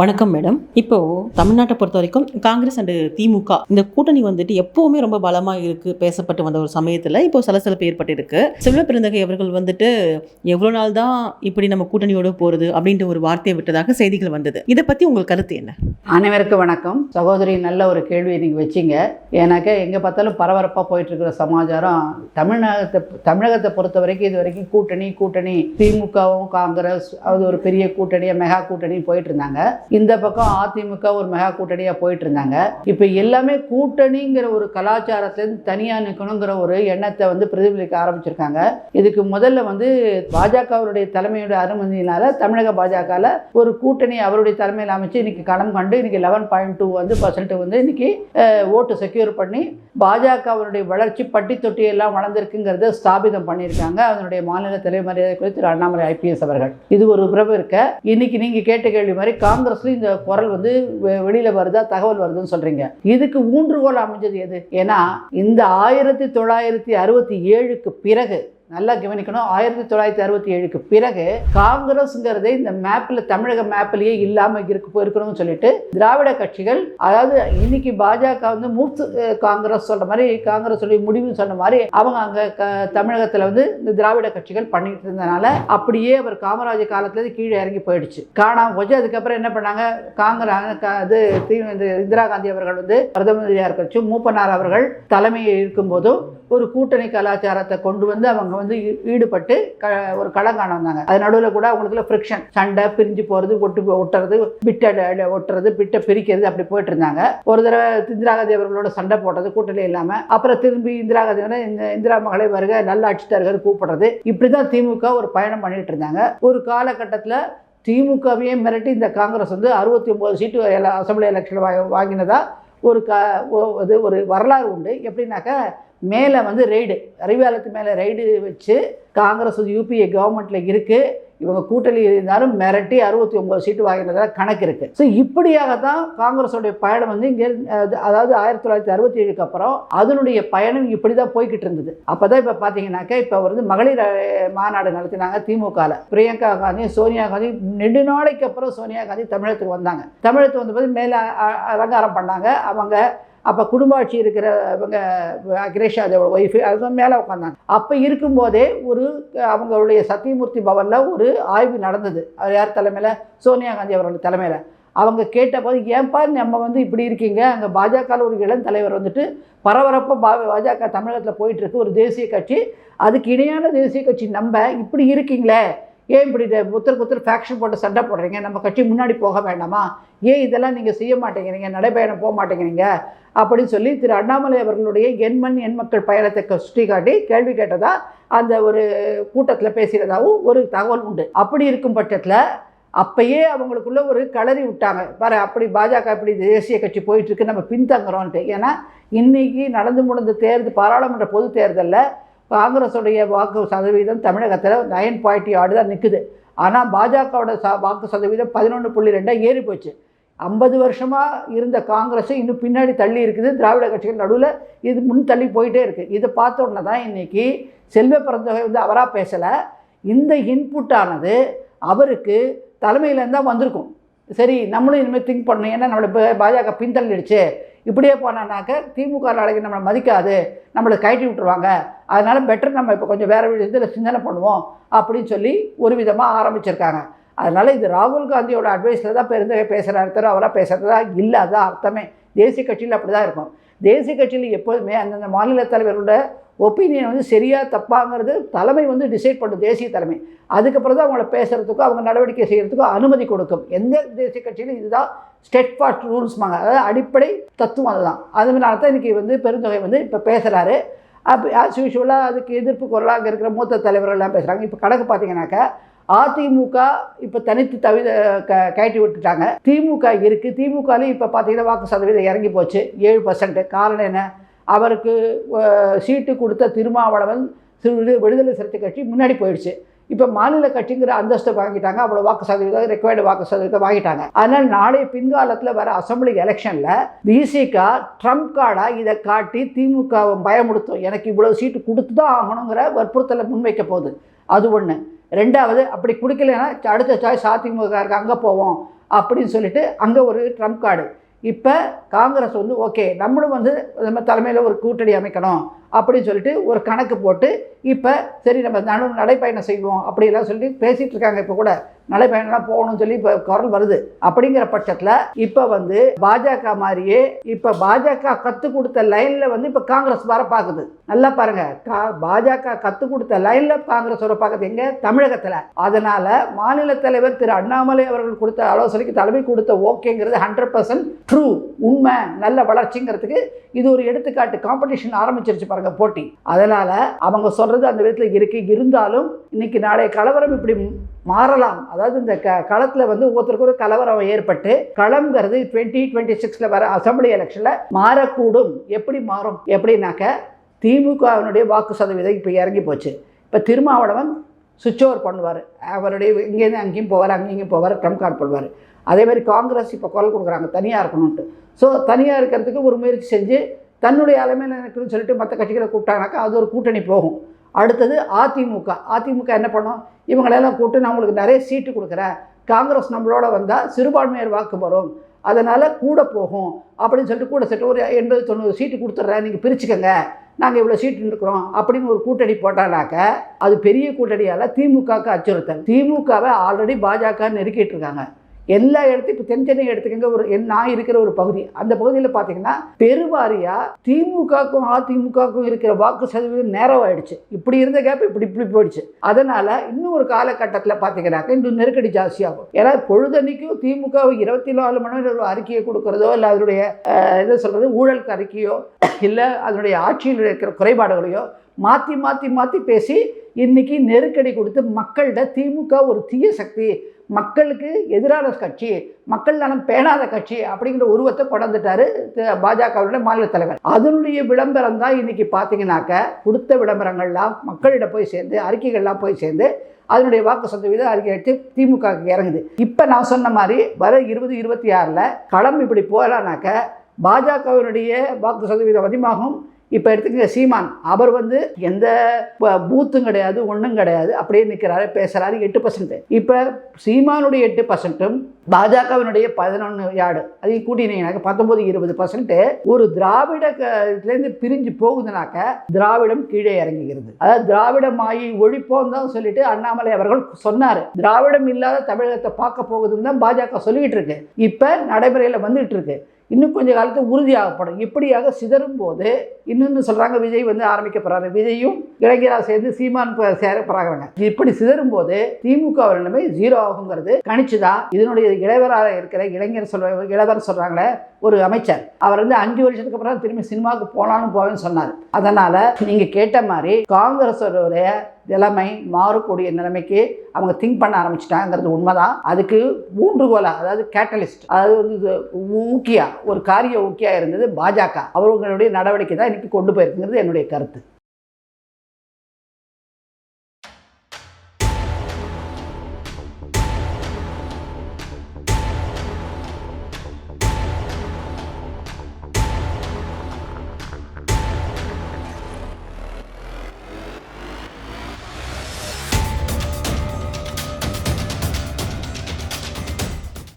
வணக்கம் மேடம் இப்போ தமிழ்நாட்டை பொறுத்த வரைக்கும் காங்கிரஸ் அண்ட் திமுக இந்த கூட்டணி வந்துட்டு எப்பவுமே ரொம்ப பலமா இருக்கு பேசப்பட்டு வந்த ஒரு சமயத்துல. இப்போ சலசலப்பு ஏற்பட்டிருக்கு. செல்வ அவர்கள் வந்துட்டு எவ்வளவு நாள் தான் இப்படி நம்ம கூட்டணியோடு போறது அப்படின்ற ஒரு வார்த்தையை விட்டதாக செய்திகள் வந்தது. இதை பத்தி உங்கள் கருத்து என்ன? அனைவருக்கும் வணக்கம். சகோதரி நல்ல ஒரு கேள்வியை நீங்கள் வச்சிங்க. ஏன்னாக்கா எங்கே பார்த்தாலும் பரபரப்பாக போயிட்டு இருக்கிற சமாச்சாரம் தமிழகத்தை தமிழகத்தை பொறுத்த வரைக்கும் இது வரைக்கும் கூட்டணி கூட்டணி திமுகவும் காங்கிரஸ் அது ஒரு பெரிய கூட்டணியாக மெகா கூட்டணி போயிட்டு இருந்தாங்க இந்த பக்கம் அதிமுக ஒரு மெகா கூட்டணியாக போயிட்டு இருந்தாங்க. இப்போ எல்லாமே கூட்டணிங்கிற ஒரு கலாச்சாரத்திலேருந்து தனியாக நிற்கணுங்கிற ஒரு எண்ணத்தை வந்து பிரதிபலிக்க ஆரம்பிச்சிருக்காங்க. இதுக்கு முதல்ல வந்து பாஜகவுடைய தலைமையுடைய அனுமதியினால தமிழக பாஜகவில் ஒரு கூட்டணி அவருடைய தலைமையில் அமைச்சு இன்னைக்கு களம் கண்டு இன்னைக்கு லெவன் பாயிண்ட் டூ வந்து பர்சன்ட் வந்து இன்னைக்கு ஓட்டு செக்யூர் பண்ணி பாஜகவினுடைய வளர்ச்சி பட்டி தொட்டி எல்லாம் வளர்ந்துருக்குங்கிறத ஸ்தாபிதம் பண்ணியிருக்காங்க. அதனுடைய மாநில தலைவர் குறித்து திரு அண்ணாமலை ஐபிஎஸ் அவர்கள். இது ஒரு உறவு இருக்க. இன்னைக்கு நீங்கள் கேட்ட கேள்வி மாதிரி காங்கிரஸ்ல இந்த குரல் வந்து வெளியில் வருதா தகவல் வருதுன்னு சொல்கிறீங்க இதுக்கு ஊன்றுகோல் அமைஞ்சது எது? ஏன்னா இந்த ஆயிரத்தி தொள்ளாயிரத்தி அறுபத்தி ஏழுக்கு பிறகு நல்லா கவனிக்கணும். ஆயிரத்தி தொள்ளாயிரத்தி அறுபத்தி ஏழுக்கு பிறகு காங்கிரஸ்ங்கிறதே இந்த மேப்பில் தமிழக மேப்பிலேயே இல்லாமல் இருக்கு போயிருக்கணும்னு சொல்லிட்டு திராவிட கட்சிகள் அதாவது இன்னைக்கு பாஜக வந்து மூத்து காங்கிரஸ் சொல்ற மாதிரி காங்கிரஸ் முடிவு சொன்ன மாதிரி அவங்க அங்கே க தமிழகத்தில் வந்து இந்த திராவிட கட்சிகள் பண்ணிட்டு இருந்தனால அப்படியே அவர் காமராஜர் காலத்துலேருந்து கீழே இறங்கி போயிடுச்சு. காணாம போச்சு அதுக்கப்புறம் என்ன பண்ணாங்க? காங்கிரஸ் க- இது இந்த இந்திரா காந்தி அவர்கள் வந்து பிரதம மந்திரியா இருக்கச்சும் மூப்பனார் அவர்கள் தலைமையை இருக்கும்போதும் ஒரு கூட்டணி கலாச்சாரத்தை கொண்டு வந்து அவங்க வந்து ஈடுபட்டு க ஒரு களம் வந்தாங்க. அது நடுவில் கூட அவங்களுக்குள்ள ஃப்ரிக்ஷன் சண்டை பிரிஞ்சு போகிறது ஒட்டு ஒட்டுறது பிட்டை ஒட்டுறது பிட்டை பிரிக்கிறது அப்படி போயிட்டு இருந்தாங்க ஒரு தடவை இந்திராகாந்தி அவர்களோட சண்டை போட்டது கூட்டணி இல்லாமல் அப்புறம் திரும்பி இந்திரா இந்த இந்திரா மகளை வருக நல்ல ஆட்சி தருகிறது கூப்பிடுறது. இப்படி தான் திமுக ஒரு பயணம் பண்ணிட்டு இருந்தாங்க ஒரு காலகட்டத்தில் திமுகவையே மிரட்டி இந்த காங்கிரஸ் வந்து அறுபத்தி ஒம்பது சீட்டு அசம்பிளி எலெக்ஷன் வாங்கினதா ஒரு க இது ஒரு வரலாறு உண்டு. எப்படின்னாக்கா மேலே வந்து ரெய்டு அறிவாலயத்து மேலே ரெய்டு வச்சு காங்கிரஸ் யூபிஏ கவர்மெண்ட்டில் இருக்குது இவங்க கூட்டணி இருந்தாலும் மிரட்டி அறுபத்தி ஒம்பது சீட்டு வாங்கினதாக கணக்கு இருக்குது ஸோ இப்படியாக தான் காங்கிரஸோடைய பயணம் வந்து இங்கே அதாவது ஆயிரத்தி தொள்ளாயிரத்தி அறுபத்தி ஏழுக்கு அப்புறம் அதனுடைய பயணம் இப்படி தான் போய்கிட்டு இருந்தது. அப்போ தான் இப்போ பார்த்தீங்கன்னாக்கா இப்போ வந்து மகளிர் மாநாடு நடத்தினாங்க திமுகவில் பிரியங்கா காந்தி சோனியா காந்தி நெடுநாளைக்கு அப்புறம் சோனியா காந்தி தமிழகத்துக்கு வந்தாங்க. தமிழகத்துக்கு வந்தபோது மேலே அலங்காரம் பண்ணாங்க. அவங்க அப்போ குடும்ப ஆட்சி இருக்கிற இவங்க அகிரேஷா தேவோட ஒய்ஃபு அதுதான் மேலே உட்காந்தாங்க அப்போ இருக்கும்போதே ஒரு அவங்களுடைய சத்தியமூர்த்தி பவனில் ஒரு ஆய்வு நடந்தது. அது யார் தலைமையில்? சோனியா காந்தி அவர்கள் தலைமையில். அவங்க கேட்டபோது ஏன்பா நம்ம வந்து இப்படி இருக்கீங்க? அங்கே பாஜகவில் ஒரு இளம் தலைவர் வந்துட்டு பரபரப்பாக பா பாஜக தமிழகத்தில் போயிட்டுருக்கு ஒரு தேசிய கட்சி அதுக்கு இணையான தேசிய கட்சி. நம்ம இப்படி இருக்கீங்களே. ஏன் இப்படி புத்தர் குத்தர் ஃபேக்ஷன் போட்டு சண்டை போடுறீங்க? நம்ம கட்சி முன்னாடி போக வேண்டாமா? ஏன் இதெல்லாம் நீங்கள் செய்ய மாட்டேங்கிறீங்க? நடைபயணம் போக மாட்டேங்கிறீங்க? அப்படின்னு சொல்லி திரு அண்ணாமலை அவர்களுடைய எண்மண் எண் மக்கள் பயணத்தை க- சுட்டி காட்டி கேள்வி கேட்டதாக அந்த ஒரு கூட்டத்தில் பேசுகிறதாகவும் ஒரு தகவல் உண்டு. அப்படி இருக்கும் பட்சத்தில் அப்பயே அவங்களுக்குள்ளே ஒரு கிளறி விட்டாங்க. பாரு அப்படி பாஜக இப்படி தேசிய கட்சி போயிட்டுருக்கு நம்ம பின்தங்குறோன்ட்டு ஏன்னா இன்றைக்கி நடந்து முடிந்த தேர்தல் பாராளுமன்ற பொது தேர்தலில் காங்கிரஸுடைய வாக்கு சதவீதம் தமிழகத்தில் நைன் பாயிண்ட் ஆடு தான் நிற்குது ஆனால் பாஜகவோட ச வாக்கு சதவீதம் பதினொன்று புள்ளி ரெண்டாக ஏறி போச்சு. ஐம்பது வருஷமாக இருந்த காங்கிரஸ் இன்னும் பின்னாடி தள்ளி இருக்குது. திராவிட கட்சிகள் நடுவில் இது முன் தள்ளி போயிட்டே இருக்குது இதை பார்த்த உடனே தான் இன்றைக்கி செல்வ பிறந்தகை வந்து அவராக பேசலை. இந்த இன்புட்டானது அவருக்கு தலைமையிலேருந்து தான் வந்திருக்கும். சரி நம்மளும் இனிமேல் திங்க் பண்ணணும். ஏன்னா நம்மளை பாஜக பின்தள்ளிடுச்சு. இப்படியே போனானாக்க திமுக நாளைக்கு நம்மளை மதிக்காது நம்மளை கழட்டி விட்டுருவாங்க. அதனால் பெட்டர் நம்ம இப்போ கொஞ்சம் வேறு இதில் சிந்தனை பண்ணுவோம் அப்படின்னு சொல்லி ஒரு விதமாக ஆரம்பிச்சிருக்காங்க. அதனால் இது ராகுல் காந்தியோட அட்வைஸில் தான் பெருந்தகை பேசுகிற தவிர அவராக பேசுகிறதா இல்லை அர்த்தமே. தேசிய கட்சியில் அப்படி தான் இருக்கும். தேசிய கட்சியில் எப்போதுமே அந்தந்த மாநில தலைவர்களோட ஒப்பீனியன் வந்து சரியாக தப்பாங்கிறது தலைமை வந்து டிசைட் பண்ணும் தேசிய தலைமை. அதுக்கப்புறம் தான் அவங்கள பேசுகிறதுக்கும் அவங்க நடவடிக்கை செய்கிறதுக்கும் அனுமதி கொடுக்கும். எந்த தேசிய கட்சியிலும் இதுதான் ஸ்டெட் ஃபாஸ்ட் ரூல்ஸ்மாங்க அதாவது அடிப்படை தத்துவம் அதுதான். அதனால தான் இன்றைக்கி வந்து பெருந்தொகை வந்து இப்போ பேசுகிறாரு அப்போ ஆஸ் யூஷுவலாக அதுக்கு எதிர்ப்பு குரலாக இருக்கிற மூத்த தலைவர்கள் எல்லாம் பேசுகிறாங்க இப்போ கணக்கு பார்த்தீங்கன்னாக்கா அதிமுக இப்போ தனித்து தவிர க கயட்டி விட்டுட்டாங்க. திமுக இருக்குது திமுகலையும் இப்போ பார்த்தீங்கன்னா வாக்கு சதவீதம் இறங்கி போச்சு. ஏழு பர்சன்ட் காரணம் என்ன? அவருக்கு சீட்டு கொடுத்த திருமாவளவன் திரு விடு- விடுதலை சிறுத்தை கட்சி முன்னாடி போயிடுச்சு. இப்போ மாநில கட்சிங்கிற அந்தஸ்தை வாங்கிட்டாங்க. அவ்வளோ வாக்கு சதவீதம் ரெக்வயர்டு வாக்கு சதவீதம் வாங்கிட்டாங்க. அதனால் நாளைய பின்காலத்தில் வர அசம்பிளி எலெக்ஷனில் பிசிகா ட்ரம்ப் கார்டாக இதை காட்டி திமுகவை பயமுடுத்தும் எனக்கு இவ்வளோ சீட்டு கொடுத்து தான் ஆகணுங்கிற வற்புறுத்தலை முன்வைக்க போகுது. அது ஒன்று ரெண்டாவது அப்படி கொடுக்கலன்னா அடுத்த சாய்ஸ் அதிமுக இருக்கு அங்கே போவோம் அப்படின்னு சொல்லிட்டு அங்கே ஒரு ட்ரம்ப் கார்டு இப்போ காங்கிரஸ் வந்து ஓகே நம்மளும் வந்து நம்ம தலைமையில் ஒரு கூட்டணி அமைக்கணும் அப்படின்னு சொல்லிட்டு ஒரு கணக்கு போட்டு இப்போ சரி நம்ம நடு நடைப்பயணம் செய்வோம் அப்படிலாம் சொல்லி பேசிகிட்டு இருக்காங்க இப்போ கூட. நடைப்பயணம்லாம் போகணும்னு சொல்லி இப்போ குரல் வருது. அப்படிங்கிற பட்சத்தில் இப்போ வந்து பாஜக மாதிரியே இப்போ பாஜக கற்றுக் கொடுத்த லைனில் வந்து இப்போ காங்கிரஸ் வர பார்க்குது நல்லா பாருங்க. கா பாஜக கற்றுக் கொடுத்த லைனில் காங்கிரஸ் வர பார்க்குது எங்கே? தமிழகத்தில். அதனால் மாநில தலைவர் திரு அண்ணாமலை அவர்கள் கொடுத்த ஆலோசனைக்கு தலைமை கொடுத்த ஓகேங்கிறது ஹண்ட்ரட் பர்சன்ட் ட்ரூ உண்மை நல்ல வளர்ச்சிங்கிறதுக்கு இது ஒரு எடுத்துக்காட்டு. காம்படிஷன் ஆரம்பிச்சிருச்சு பாருங்க போட்டி. அதனால் அவங்க சொல்கிறது அந்த விதத்தில் இருக்கு. இருந்தாலும் இன்னைக்கு நாளைய கலவரம் இப்படி மாறலாம். அதாவது இந்த க களத்தில் வந்து ஒவ்வொருத்தருக்கும் ஒரு கலவரம் ஏற்பட்டு களம்ங்கிறது டுவெண்ட்டி டுவெண்ட்டி சிக்ஸில் வர அசம்பிளி எலெக்ஷனில் மாறக்கூடும். எப்படி மாறும்? எப்படின்னாக்க திமுகவினுடைய வாக்கு சதவீதம் இப்போ இறங்கி போச்சு. இப்போ திருமாவளவன் சுவிட்ச் ஓவர் பண்ணுவார். அவருடைய இங்கேருந்து அங்கேயும் போவார் அங்கேயும் போவார் ட்ரம்ப் கார்டு போடுவார். அதே மாதிரி காங்கிரஸ் இப்போ குரல் கொடுக்குறாங்க தனியாக இருக்கணும்ட்டு ஸோ தனியாக இருக்கிறதுக்கு ஒரு முயற்சி செஞ்சு தன்னுடைய அலைமையில் இருக்குன்னு சொல்லிட்டு மற்ற கட்சிகளை கூப்பிட்டாங்கனாக்கா அது ஒரு கூட்டணி போகும். அடுத்தது அதிமுக. அதிமுக என்ன பண்ணும்? இவங்களெல்லாம் கூப்பிட்டு நான் உங்களுக்கு நிறைய சீட்டு கொடுக்குறேன். காங்கிரஸ் நம்மளோட வந்தால் சிறுபான்மையர் வாக்கு வரும். அதனால் கூட போகும். அப்படின்னு சொல்லிட்டு கூட செட்டு ஒரு எண்பது தொண்ணூறு சீட்டு கொடுத்துட்றேன். நீங்கள் பிரிச்சுக்கங்க. நாங்கள் இவ்வளோ சீட்டு இருக்கிறோம் அப்படின்னு ஒரு கூட்டணி போட்டானாக்க அது பெரிய கூட்டணியால் திமுகவுக்கு அச்சுறுத்தல். திமுகவை ஆல்ரெடி பாஜக நெருக்கிட்டு இருக்காங்க. எல்லா இடத்தையும் இப்போ தென் சென்னை எடுத்துக்கங்க ஒரு என் நான் இருக்கிற ஒரு பகுதி. அந்த பகுதியில் பார்த்தீங்கன்னா பெருவாரியாக திமுகவுக்கும் அதிமுகவுக்கும் இருக்கிற வாக்கு சதவீதம் நேரம் இப்படி இருந்த கேப் இப்படி இப்படி போயிடுச்சு. அதனால் இன்னும் ஒரு காலகட்டத்தில் பார்த்தீங்கன்னாக்க இன்னும் நெருக்கடி ஜாஸ்தியாகும். ஏன்னா பொழுதன்னைக்கும் திமுக இருபத்தி நாலு மணி நேரம் ஒரு அறிக்கையை கொடுக்குறதோ இல்லை அதனுடைய என்ன சொல்கிறது ஊழலுக்கு அறிக்கையோ இல்லை அதனுடைய ஆட்சியில் இருக்கிற குறைபாடுகளையோ மாற்றி மாற்றி மாற்றி பேசி இன்னைக்கு நெருக்கடி கொடுத்து மக்கள்கிட்ட திமுக ஒரு தீய சக்தி மக்களுக்கு எதிரான கட்சி மக்கள் நலம் பேணாத கட்சி அப்படிங்கிற உருவத்தை கொண்டாந்துட்டாரு பாஜகவுடைய மாநில தலைவர். அதனுடைய விளம்பரம் தான் இன்றைக்கி பார்த்தீங்கன்னாக்க கொடுத்த விளம்பரங்கள்லாம் மக்களிடம் போய் சேர்ந்து அறிக்கைகள்லாம் போய் சேர்ந்து அதனுடைய வாக்கு சதவீதம் அறிக்கை எடுத்து திமுக இறங்குது. இப்போ நான் சொன்ன மாதிரி வர இருபது இருபத்தி ஆறில் களம் இப்படி போகலான்னாக்க பாஜகவினுடைய வாக்கு சதவீதம் அதிகமாகும் இப்போ எடுத்துக்கங்க சீமான் அவர் வந்து எந்த ப- பூத்தும் கிடையாது ஒன்றும் கிடையாது அப்படியே நிற்கிறாரு பேசுகிறாரு எட்டு பர்சன்ட் இப்போ சீமானுடைய எட்டு பர்சன்ட்டும் பாஜகவினுடைய பதினொன்று யார்டு அதையும் கூட்டினீங்கனாக்க பத்தொம்பது இருபது பர்சன்ட் ஒரு திராவிட க- இதுலேருந்து பிரிஞ்சு போகுதுனாக்க திராவிடம் கீழே இறங்குகிறது. அதாவது திராவிட மாயை ஒழிப்போம் தான் சொல்லிட்டு அண்ணாமலை அவர்கள் சொன்னார். திராவிடம் இல்லாத தமிழகத்தை பார்க்க போகுதுன்னு தான் பாஜக சொல்லிக்கிட்டு இருக்கு. இப்போ நடைமுறையில் வந்துட்டு இருக்கு. இன்னும் கொஞ்ச காலத்தில் உறுதியாகப்படும். இப்படியாக சிதறும் போது இன்னொன்று சொல்கிறாங்க விஜய் வந்து ஆரம்பிக்க போகிறாரு விஜயும் இளைஞரா சேர்ந்து சீமான் சேர போகிறாங்க இப்படி சிதறும் போது திமுக நிலைமை ஜீரோ ஆகுங்கிறது கணிச்சுதான் இதனுடைய இளைவராக இருக்கிற இளைஞர் சொல்ற இளவர் சொல்கிறாங்களே ஒரு அமைச்சர். அவர் வந்து அஞ்சு வருஷத்துக்கு அப்புறம் திரும்பி சினிமாவுக்கு போனாலும் போவேன்னு சொன்னார். அதனால் நீங்கள் கேட்ட மாதிரி காங்கிரஸோட நிலைமை மாறக்கூடிய நிலைமைக்கு அவங்க திங்க் பண்ண ஆரம்பிச்சிட்டாங்கிறது உண்மைதான். அதுக்கு ஊன்றுகோலாக அதாவது கேட்டலிஸ்ட் அதாவது வந்து இது ஊக்கியா ஒரு காரிய ஊக்கியா இருந்தது பாஜக. அவர்களுடைய நடவடிக்கை தான் இன்னைக்கு கொண்டு போயிருக்குங்கிறது என்னுடைய கருத்து.